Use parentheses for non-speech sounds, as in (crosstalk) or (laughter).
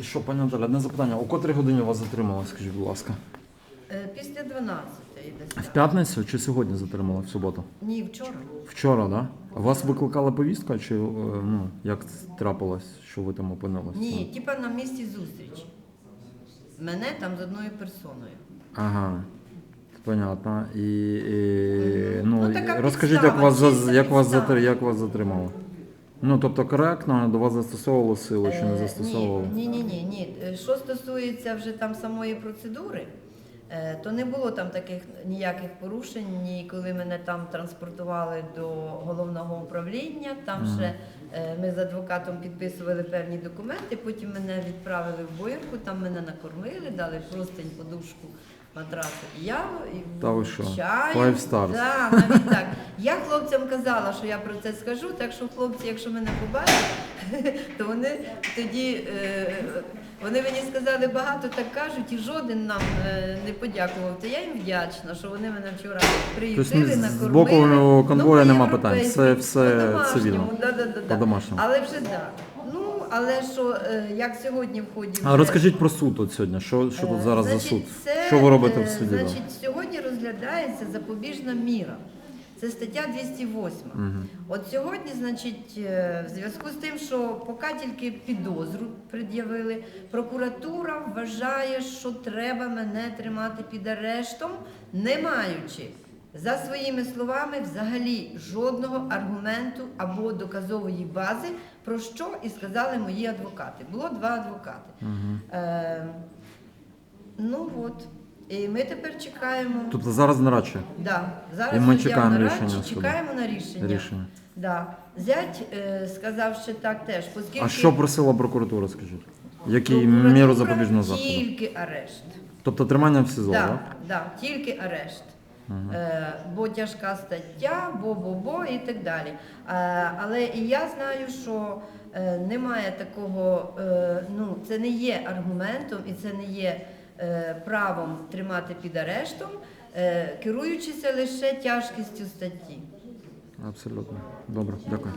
І що, пані Наталя, одне запитання. У котрій годині вас затримали, скажіть, будь ласка? Е, Після 12 десь. В п'ятницю чи сьогодні затримали в суботу? Ні, вчора. Вчора, так? Да? Вас викликала повістка, чи е, ну, як трапилось, що ви там опинилися? Ні, типа на місці зустрічі. Мене там з одною персоною. Ага. Понятно. І, і ну, Ну, така розкажіть, як вас, за- чиста як, вас підстава. як вас затримали? Ну, тобто коректно до вас застосовували силу чи не Е, застосовували? Ні, ні, ні, ні. Е, Що стосується вже там самої процедури, е, то не було там таких ніяких порушень, ні коли мене там транспортували до головного управління. Там Мгм. ще е, ми з адвокатом підписували певні документи, потім мене відправили в боярку, там мене накормили, дали простень, подушку. Матрас і Та ви що? чаю. Five stars. Да, навіть так. Хлопцям казала, що я про це скажу, так що хлопці, якщо мене побачать, (laughs) то вони тоді е, вони мені сказали багато так кажуть, і жоден нам е, не подякував. То я їм вдячна, що вони мене вчора приютили, Тобто з- з боку конвою Ну, нема питань, це все цивільно. да-да-да-да. По-домашньому. Але вже так. Ну, але що, е, як сьогодні в ході. А розкажіть про суд от сьогодні. Що, що тут зараз значить, за суд? це, що ви робите в суді? Значить, сьогодні розглядається запобіжна міра. Це стаття 208. Мгм. От сьогодні, значить, е, в зв'язку з тим, що поки тільки підозру пред'явили, прокуратура вважає, що треба мене тримати під арештом, не маючи. За своїми словами, взагалі жодного аргументу або доказової бази, про що і сказали мої адвокати. Було два адвокати. Мгм. Е, ну от. І ми тепер чекаємо. Тобто зараз на радше Да. Зараз І ми суддя чекаємо нараді, рішення суду. чекаємо на рішення. рішення. Да. Зять е, сказав ще так теж, оскільки А що просила прокуратура, скажіть? Який прокуратура міру запобіжного заходу? Тільки арешт. Тобто тримання в СІЗО, Да, так? да, тільки арешт. Е, бо тяжка стаття, бо-бо-бо і так далі. Е, але і я знаю, що е, немає такого, е, ну це не є аргументом і це не є правом тримати під арештом, е, керуючися лише тяжкістю статті. Абсолютно. Добре, дякую.